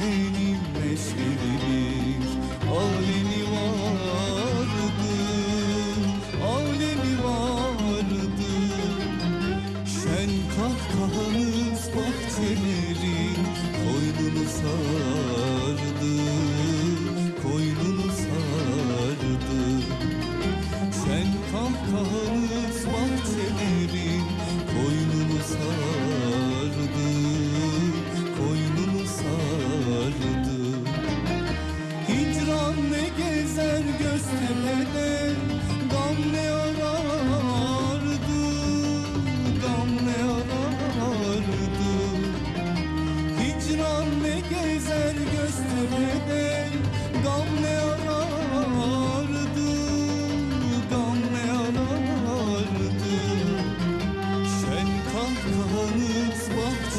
benim mesnevidir Alemi vardır, alemi vardır. Şen kahkahanız bahçelerin koynunuza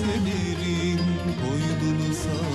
severim boynunuza